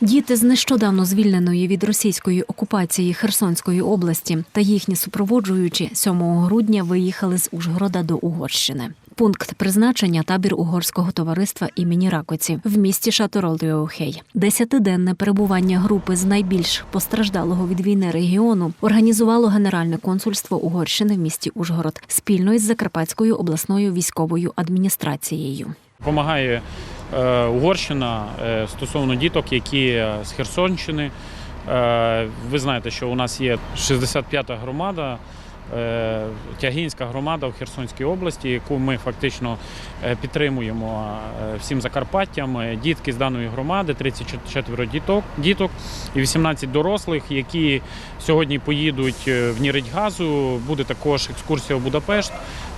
Діти з нещодавно звільненої від російської окупації Херсонської області та їхні супроводжуючі 7 грудня виїхали з Ужгорода до Угорщини. Пункт призначення табір угорського товариства імені Ракоці в місті Шаторолдіохей. Десятиденне перебування групи з найбільш постраждалого від війни регіону організувало Генеральне консульство Угорщини в місті Ужгород спільно із Закарпатською обласною військовою адміністрацією. Допомагає е, Угорщина е, стосовно діток, які е, з Херсонщини. Е, Ви знаєте, що у нас є 65-та громада, е, Тягінська громада в Херсонській області, яку ми фактично е, підтримуємо е, всім Закарпаттям. Е, Дітки з даної громади, 34 діток, діток і 18 дорослих, які сьогодні поїдуть е, в Ніридьгазу. Буде також екскурсія в Будапешт.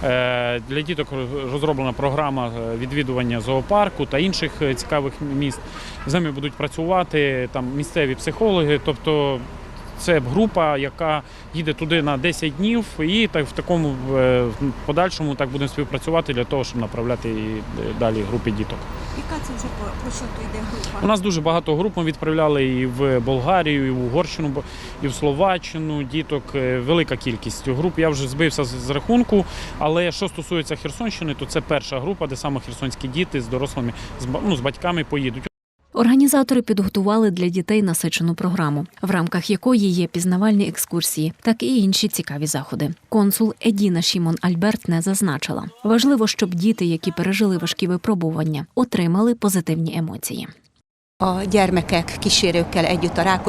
Е, Для діток розроблена програма е, відвідування зоопарку та інших е, цікавих міст. З ними будуть працювати там місцеві психологи, тобто. Це група, яка їде туди на 10 днів, і так в такому е, в подальшому так будемо співпрацювати для того, щоб направляти і далі групи діток. Яка це вже про, що то йде група? У нас дуже багато груп ми відправляли і в Болгарію, і в Угорщину, і в Словаччину. Діток е, велика кількість груп. Я вже збився з рахунку. Але що стосується Херсонщини, то це перша група, де саме херсонські діти з дорослими з ну, з батьками поїдуть. Організатори підготували для дітей насичену програму, в рамках якої є пізнавальні екскурсії, так і інші цікаві заходи. Консул Едіна Шімон Альберт не зазначила. Важливо, щоб діти, які пережили важкі випробування, отримали позитивні емоції. A gyermekek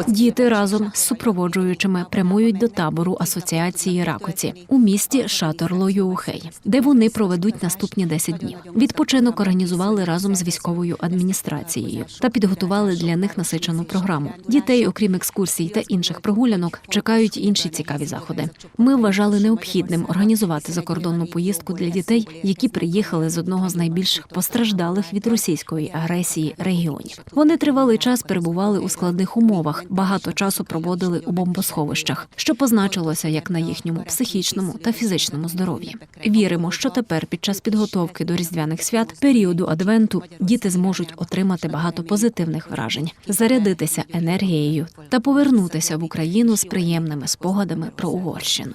Діти разом з супроводжуючими прямують до табору асоціації Ракоці у місті Шаторлоюхей, де вони проведуть наступні 10 днів. Відпочинок організували разом з військовою адміністрацією та підготували для них насичену програму. Дітей, окрім екскурсій та інших прогулянок, чекають інші цікаві заходи. Ми вважали необхідним організувати закордонну поїздку для дітей, які приїхали з одного з найбільш постраждалих від російської агресії регіонів. Тривалий час перебували у складних умовах, багато часу проводили у бомбосховищах, що позначилося як на їхньому психічному та фізичному здоров'ї. Віримо, що тепер, під час підготовки до різдвяних свят, періоду адвенту, діти зможуть отримати багато позитивних вражень, зарядитися енергією та повернутися в Україну з приємними спогадами про Угорщину.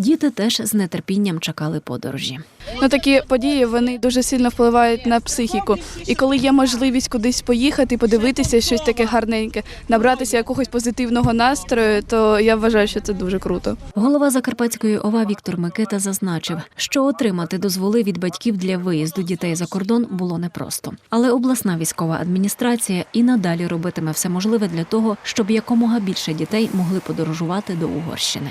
Діти теж з нетерпінням чекали подорожі. Ну такі події вони дуже сильно впливають на психіку. І коли є можливість кудись поїхати, подивитися щось таке гарненьке, набратися якогось позитивного настрою, то я вважаю, що це дуже круто. Голова Закарпатської ОВА Віктор Микита зазначив, що отримати дозволи від батьків для виїзду дітей за кордон було непросто. Але обласна військова адміністрація і надалі робитиме все можливе для того, щоб якомога більше дітей могли подорожувати до Угорщини.